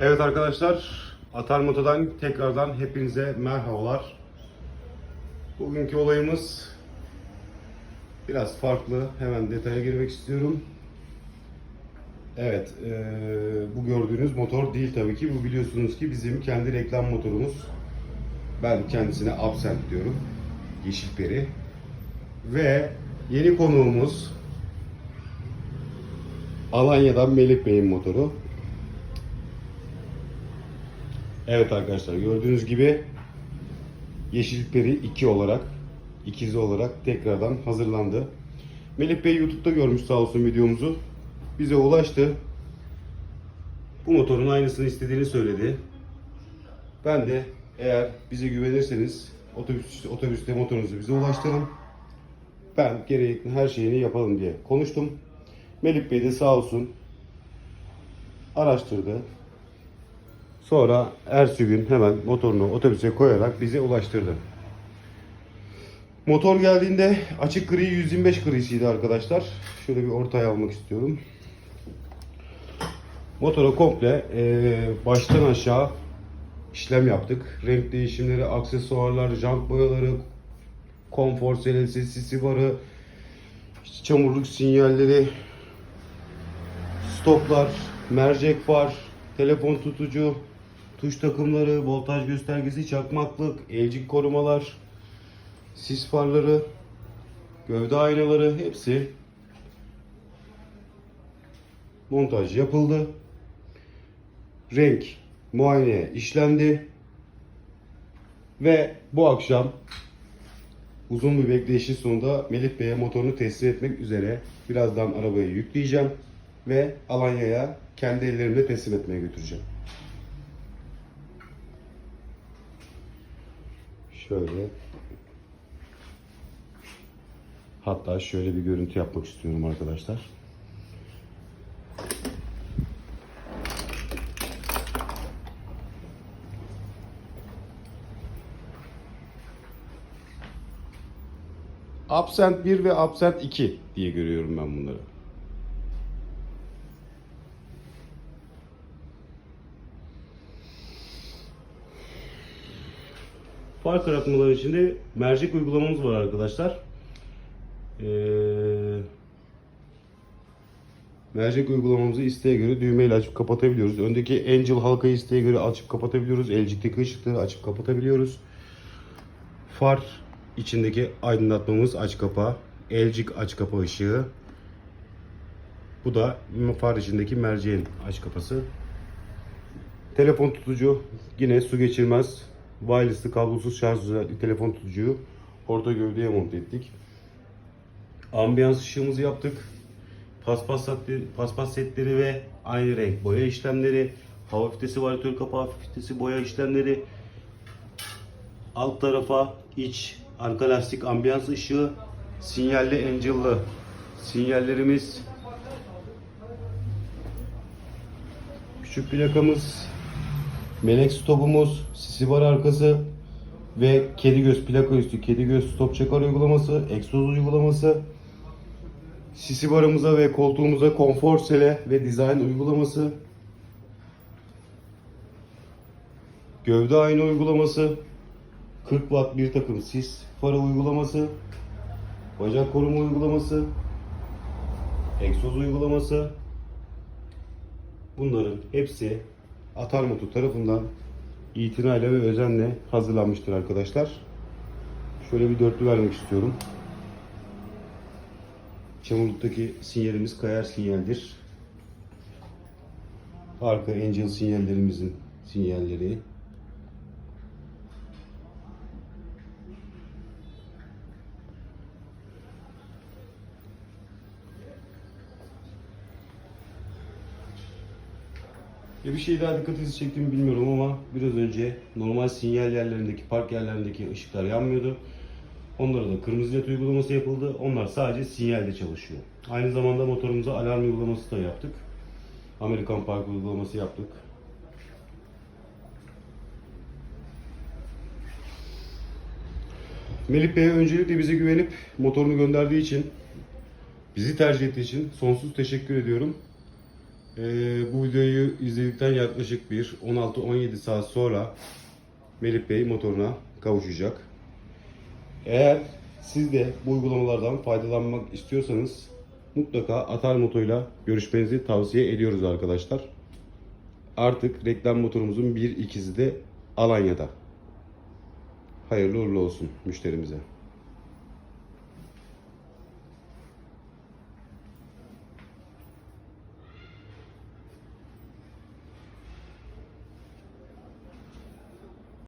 Evet arkadaşlar, Atar Moto'dan tekrardan hepinize merhabalar. Bugünkü olayımız biraz farklı. Hemen detaya girmek istiyorum. Evet, eee, bu gördüğünüz motor değil tabii ki. Bu biliyorsunuz ki bizim kendi reklam motorumuz. Ben kendisine Absent diyorum. Yeşil Peri. Ve yeni konuğumuz Alanya'dan Melih Bey'in motoru. Evet arkadaşlar gördüğünüz gibi Yeşil Peri 2 olarak ikizi olarak tekrardan hazırlandı. Melih Bey YouTube'da görmüş sağ olsun videomuzu. Bize ulaştı. Bu motorun aynısını istediğini söyledi. Ben de eğer bize güvenirseniz otobüs otobüste motorunuzu bize ulaştırın. Ben gerekli her şeyini yapalım diye konuştum. Melih Bey de sağ olsun araştırdı. Sonra ertesi gün hemen motorunu otobüse koyarak bize ulaştırdı. Motor geldiğinde açık gri 125 grisiydi arkadaşlar. Şöyle bir ortaya almak istiyorum. Motora komple eee, baştan aşağı işlem yaptık. Renk değişimleri, aksesuarlar, jant boyaları, konfor selesi, sisi barı, işte çamurluk sinyalleri, stoplar, mercek far, telefon tutucu, tuş takımları, voltaj göstergesi, çakmaklık, elcik korumalar, sis farları, gövde aynaları hepsi montaj yapıldı. Renk muayene işlendi. Ve bu akşam uzun bir bekleyişin sonunda Melih Bey'e motorunu teslim etmek üzere birazdan arabayı yükleyeceğim ve Alanya'ya kendi ellerimle teslim etmeye götüreceğim. Şöyle hatta şöyle bir görüntü yapmak istiyorum arkadaşlar. Absent 1 ve Absent 2 diye görüyorum ben bunları. Far karartmaları için de mercek uygulamamız var arkadaşlar. Ee, mercek uygulamamızı isteğe göre düğmeyle açıp kapatabiliyoruz. Öndeki Angel halkayı isteğe göre açıp kapatabiliyoruz. LG'deki ışıkları açıp kapatabiliyoruz. Far içindeki aydınlatmamız aç kapa. Elcik aç kapa ışığı. Bu da far içindeki merceğin aç kapası. Telefon tutucu yine su geçirmez. Wireless'lı kablosuz şarj özellikli telefon tutucuyu orta gövdeye monte ettik. Ambiyans ışığımızı yaptık. Paspas, paspas setleri ve aynı renk boya işlemleri. Hava filtresi, varyatör kapağı filtresi, boya işlemleri. Alt tarafa iç arka lastik ambiyans ışığı, sinyalli angel'lı sinyallerimiz. Küçük plakamız, melek stopumuz, sisi bar arkası ve kedi göz plaka üstü, kedi göz stop çakar uygulaması, egzoz uygulaması. Sisi barımıza ve koltuğumuza konfor sele ve dizayn uygulaması. Gövde ayna uygulaması. 40 watt bir takım sis farı uygulaması, bacak koruma uygulaması, egzoz uygulaması. Bunların hepsi Atar Moto tarafından itinayla ve özenle hazırlanmıştır arkadaşlar. Şöyle bir dörtlü vermek istiyorum. Çamurluktaki sinyalimiz kayar sinyaldir. Arka Angel sinyallerimizin sinyalleri. Ya bir şey daha dikkatinizi çektiğimi bilmiyorum ama biraz önce normal sinyal yerlerindeki, park yerlerindeki ışıklar yanmıyordu. Onlara da kırmızı led uygulaması yapıldı. Onlar sadece sinyalde çalışıyor. Aynı zamanda motorumuza alarm uygulaması da yaptık. Amerikan Park uygulaması yaptık. Melih Bey'e öncelikle bize güvenip motorunu gönderdiği için, bizi tercih ettiği için sonsuz teşekkür ediyorum. Ee, bu videoyu izledikten yaklaşık bir 16-17 saat sonra Melih Bey motoruna kavuşacak. Eğer siz de bu uygulamalardan faydalanmak istiyorsanız mutlaka Atar Moto'yla görüşmenizi tavsiye ediyoruz arkadaşlar. Artık reklam motorumuzun bir ikisi de Alanya'da. Hayırlı uğurlu olsun müşterimize.